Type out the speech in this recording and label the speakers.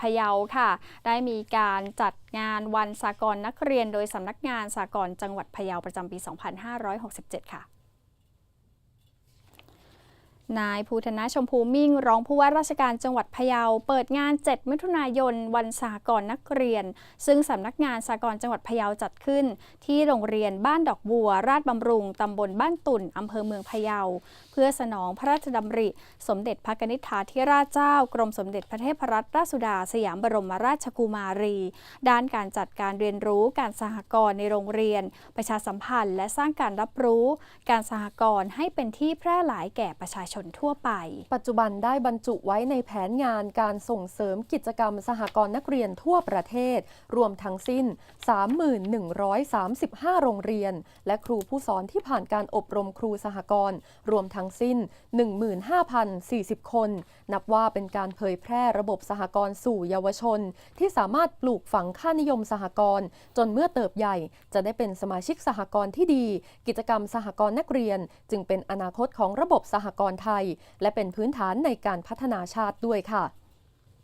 Speaker 1: พะเยาค่ะ ได้มีการจัดงานวันสากลนักเรียนโดยสำนักงานสากลจังหวัดพะเยาประจำปี 2567 ค่ะ นายภูธนะชมพูมิ่ง รองผู้ว่าราชการจังหวัดพะเยา เปิดงาน 7 มิถุนายน วันสหกรณ์นักเรียน ซึ่งสำนักงานสหกรจังหวัดพะเยาจัดขึ้น ที่โรงเรียนบ้านดอกบัว ราชบำรุง ตำบลบ้านตุ่น อำเภอเมืองพะเยา เพื่อสนองพระราชดำริ สมเด็จพระกนิษฐาธิราชเจ้า กรมสมเด็จพระเทพรัตนราชสุดา สยามบรมราชกุมารี ด้านการจัดการเรียนรู้การสหกรณ์ในโรงเรียน ประชาสัมพันธ์ และสร้างการรับรู้ การสหกรณ์ให้เป็นที่แพร่หลายแก่ประชาชนทั่วไป
Speaker 2: ปัจจุบันได้บรรจุไว้ในแผนงานการส่งเสริมกิจกรรมสหกรณ์นักเรียนทั่วประเทศ รวมทั้งสิ้น3135 โรงเรียน และครูผู้สอนที่ผ่านการอบรมครูสหกรณ์รวมทั้งสิ้น 15,040 คน นับว่าเป็นการเผยแพร่ระบบสหกรณ์สู่เยาวชน ที่สามารถปลูกฝังค่านิยมสหกรณ์จนเมื่อเติบใหญ่ จะได้เป็นสมาชิกสหกรณ์ที่ดี กิจกรรมสหกรณ์นักเรียน จึงเป็นอนาคตของระบบสหกรณ์ไทย และเป็นพื้นฐานในการพัฒนาชาติด้วยค่ะ